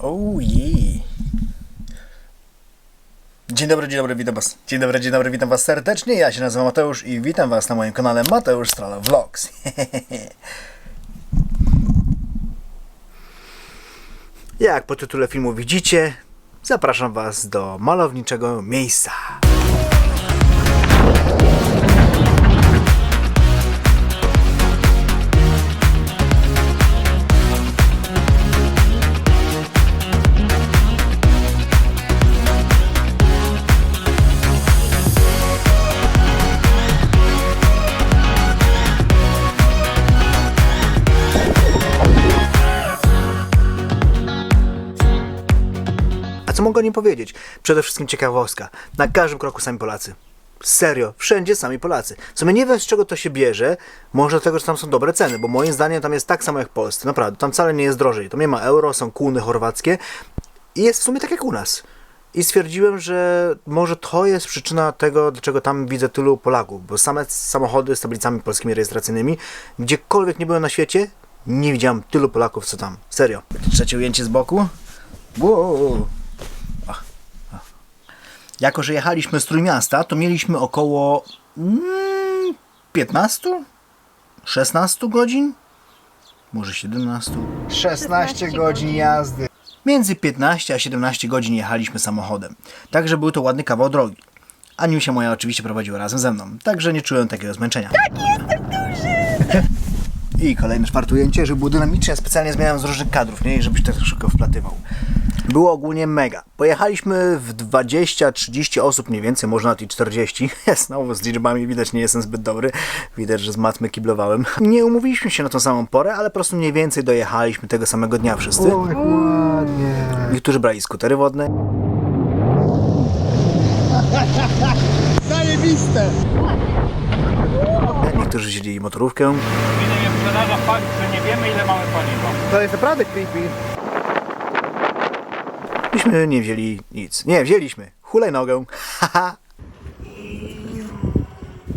Yeah. Dzień dobry, dzień dobry, witam was. Dzień dobry, dzień dobry, witam was serdecznie. Ja się nazywam Mateusz i witam was na moim kanale Mateusz Strala Vlogs. Jak po tytule filmu widzicie, zapraszam was do malowniczego miejsca. Mogę o nim powiedzieć? Przede wszystkim ciekawostka. Na każdym kroku sami Polacy. Serio, wszędzie sami Polacy. W sumie nie wiem z czego to się bierze. Może dlatego, że tam są dobre ceny, bo moim zdaniem tam jest tak samo jak w Polsce. Naprawdę, tam wcale nie jest drożej. Tam nie ma euro, są kuny chorwackie i jest w sumie tak jak u nas. I stwierdziłem, że może to jest przyczyna tego, dlaczego tam widzę tylu Polaków, bo same samochody z tablicami polskimi rejestracyjnymi, gdziekolwiek nie byłem na świecie, nie widziałem tylu Polaków co tam. Serio. Trzecie ujęcie z boku. Wow. Jako, że jechaliśmy z Trójmiasta, to mieliśmy około mm, 15? 16 godzin? Może 17? 16 godzin jazdy. Między 15 a 17 godzin jechaliśmy samochodem. Także był to ładny kawał drogi. Aniusia moja oczywiście prowadziła razem ze mną, także nie czułem takiego zmęczenia. Tak, jestem duży! I kolejne czwarte ujęcie, żeby było dynamicznie, specjalnie zmieniałem z różnych kadrów, nie? I żebyś tak szybko wplatywał. Było ogólnie mega. Pojechaliśmy w 20-30 osób mniej więcej, może nawet i 40. Znowu z liczbami widać nie jestem zbyt dobry. Widać, że z matmy kiblowałem. Nie umówiliśmy się na tą samą porę, ale po prostu mniej więcej dojechaliśmy tego samego dnia wszyscy. Ładnie. Niektórzy brali skutery wodne, Zajebiste. niektórzy siedzieli motorówkę. Mnie nie przeraża fakt, że nie wiemy ile mamy paliwa. To jest naprawdę creepy. Myśmy nie wzięli nic. Nie, wzięliśmy. Hulajnogę. Haha.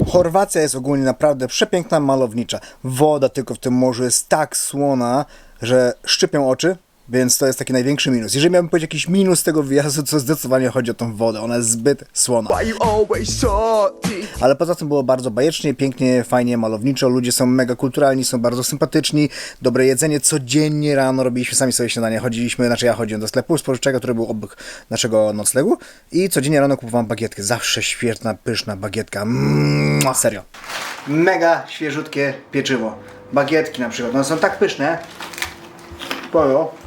Chorwacja jest ogólnie naprawdę przepiękna, malownicza. Woda tylko w tym morzu jest tak słona, że szczypią oczy, więc to jest taki największy minus. Jeżeli miałbym powiedzieć jakiś minus tego wyjazdu, to zdecydowanie chodzi o tą wodę. Ona jest zbyt słona. Ale poza tym było bardzo bajecznie, pięknie, fajnie, malowniczo. Ludzie są mega kulturalni, są bardzo sympatyczni. Dobre jedzenie. Codziennie rano robiliśmy sami sobie śniadanie. Chodziliśmy, znaczy ja chodziłem do sklepu spożywczego, który był obok naszego noclegu i codziennie rano kupowałem bagietkę. Zawsze świetna, pyszna bagietka. Mm, serio. Mega świeżutkie pieczywo. Bagietki na przykład. One są tak pyszne. Poro.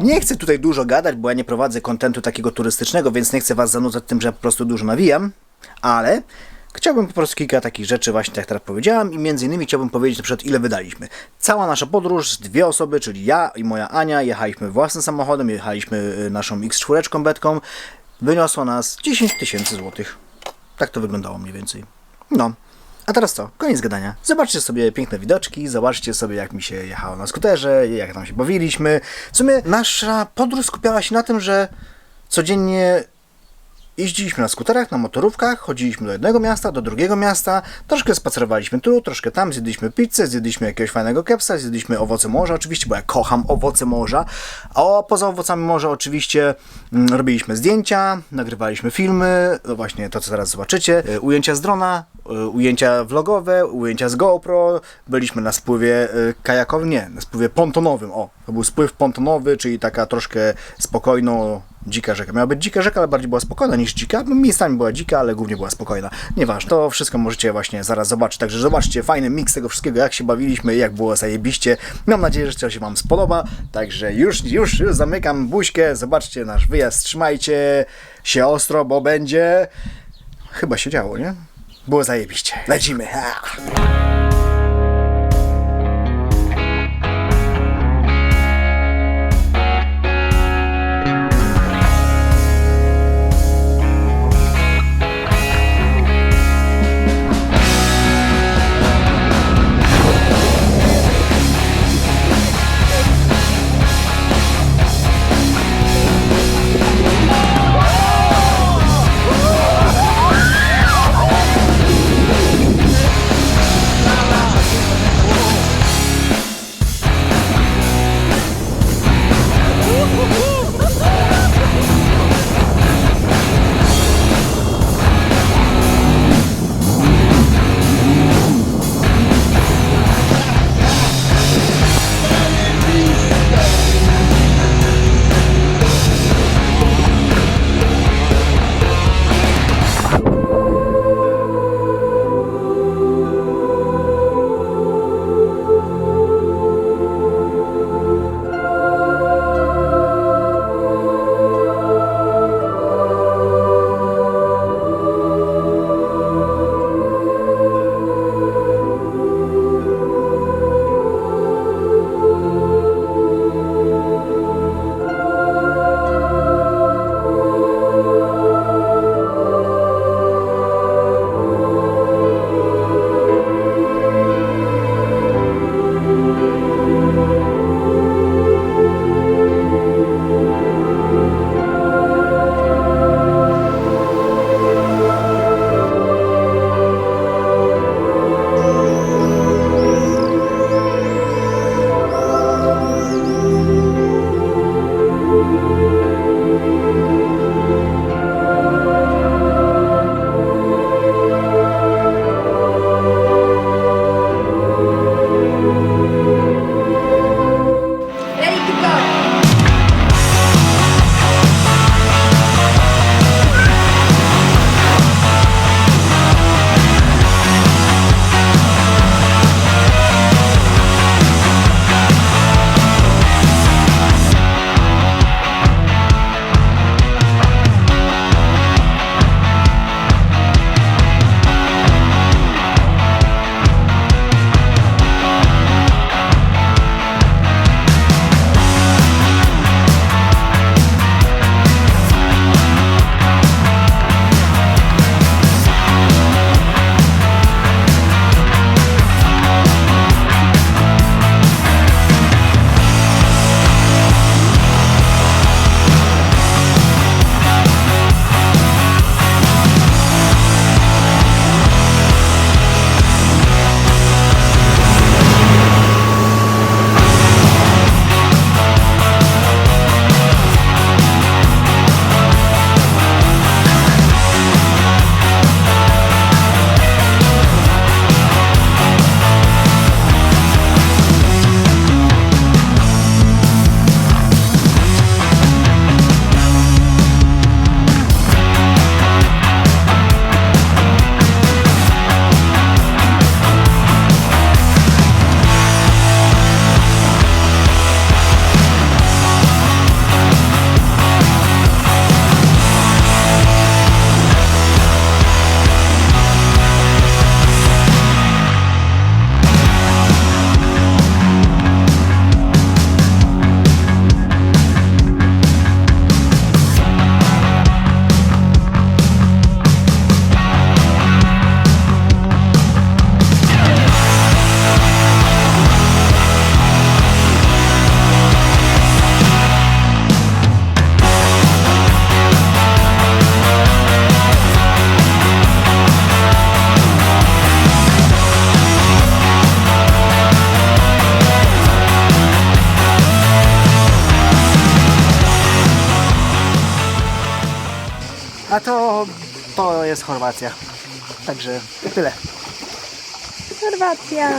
Nie chcę tutaj dużo gadać, bo ja nie prowadzę kontentu takiego turystycznego, więc nie chcę was zanudzać tym, że po prostu dużo nawijam, ale chciałbym po prostu kilka takich rzeczy właśnie tak jak teraz powiedziałam i między innymi chciałbym powiedzieć na przykład ile wydaliśmy. Cała nasza podróż, dwie osoby, czyli ja i moja Ania, jechaliśmy własnym samochodem, jechaliśmy y, naszą X4 betką, wyniosło nas 10 tysięcy złotych. Tak to wyglądało mniej więcej. No. A teraz co? Koniec gadania. Zobaczcie sobie piękne widoczki, zobaczcie sobie jak mi się jechało na skuterze, jak tam się bawiliśmy. W sumie nasza podróż skupiała się na tym, że codziennie jeździliśmy na skuterach, na motorówkach, chodziliśmy do jednego miasta, do drugiego miasta, troszkę spacerowaliśmy tu, troszkę tam, zjedliśmy pizzę, zjedliśmy jakiegoś fajnego kepsa, zjedliśmy owoce morza oczywiście, bo ja kocham owoce morza, a poza owocami morza oczywiście mm, robiliśmy zdjęcia, nagrywaliśmy filmy, no właśnie to co teraz zobaczycie, y, ujęcia z drona, ujęcia vlogowe, ujęcia z GoPro, byliśmy na spływie y, kajakowym, nie, na spływie pontonowym, o, to był spływ pontonowy, czyli taka troszkę spokojno dzika rzeka. Miała być dzika rzeka, ale bardziej była spokojna niż dzika. No, Miejscami była dzika, ale głównie była spokojna. Nieważne, to wszystko możecie właśnie zaraz zobaczyć. Także zobaczcie fajny miks tego wszystkiego, jak się bawiliśmy, jak było zajebiście. Mam nadzieję, że to się Wam spodoba. Także już, już, już zamykam buźkę. Zobaczcie nasz wyjazd. Trzymajcie się ostro, bo będzie... Chyba się działo, nie? Było zajebiście. Lecimy. Ha! Jest Chorwacja. Także tyle. Chorwacja.